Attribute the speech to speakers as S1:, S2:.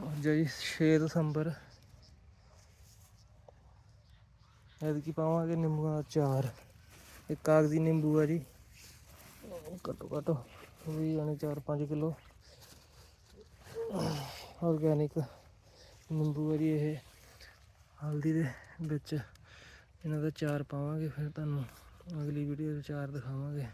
S1: ਅੱਜ ਜੀ 6 ਦਸੰਬਰ। ਐਤਕੀ ਪਾਵਾਂਗੇ ਨਿੰਬੂਆਂ ਦਾ ਚਾਰ। ਇਹ ਕਾਗਜ਼ੀ ਨਿੰਬੂ ਆ ਜੀ। ਘੱਟੋ ਘੱਟ ਵੀ ਜਾਣੇ 4-5 ਕਿਲੋ। ਆਰਗੈਨਿਕ ਨਿੰਬੂ ਆ ਜੀ ਇਹ। ਹਲਦੀ ਦੇ ਵਿੱਚ ਇਹਨਾਂ ਦਾ ਚਾਰ ਪਾਵਾਂਗੇ, ਫਿਰ ਤੁਹਾਨੂੰ ਅਗਲੀ ਵੀਡੀਓ 'ਚ ਚਾਰ ਦਿਖਾਵਾਂਗੇ।